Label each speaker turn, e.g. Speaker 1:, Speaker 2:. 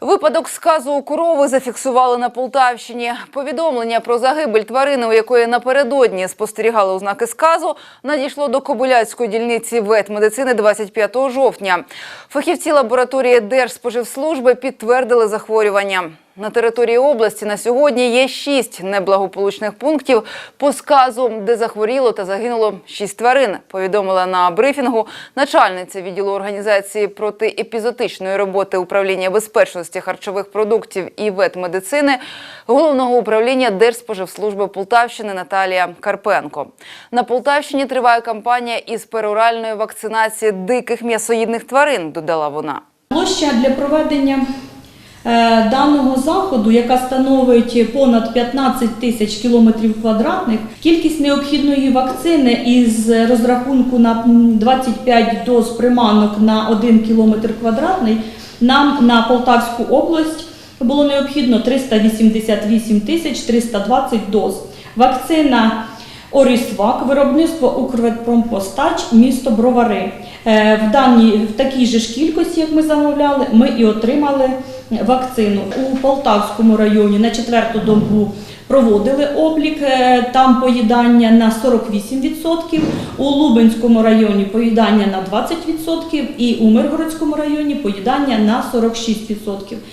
Speaker 1: Випадок сказу у корови зафіксували на Полтавщині. Повідомлення про загибель тварини, у якої напередодні спостерігали ознаки сказу, надійшло до Кобиляцької дільниці ветмедицини 25 жовтня. Фахівці лабораторії Держспоживслужби підтвердили захворювання. На території області на сьогодні є шість неблагополучних пунктів по сказу, де захворіло та загинуло шість тварин. Повідомила на брифінгу начальниця відділу організації протиепізотичної роботи управління безпечності харчових продуктів і ветмедицини головного управління Держспоживслужби Полтавщини Наталія Карпенко. На Полтавщині триває кампанія із пероральної вакцинації диких м'ясоїдних тварин. Додала вона.
Speaker 2: Площа для проведення даного заходу, яка становить понад 15 тисяч кілометрів квадратних, кількість необхідної вакцини із розрахунку на м, 25 доз приманок на 1 кілометр квадратний нам на Полтавську область було необхідно 388 тисяч 320 доз. Вакцина Орісвак, виробництво Укрветпромпостач, місто Бровари. Е, В даній в такій же ж кількості, як ми замовляли, ми і отримали вакцину у Полтавському районі на четверту добу. Проводили облік, е, там поїдання на 48%, у Лубенському районі поїдання на 20% і у Миргородському районі поїдання на 46%.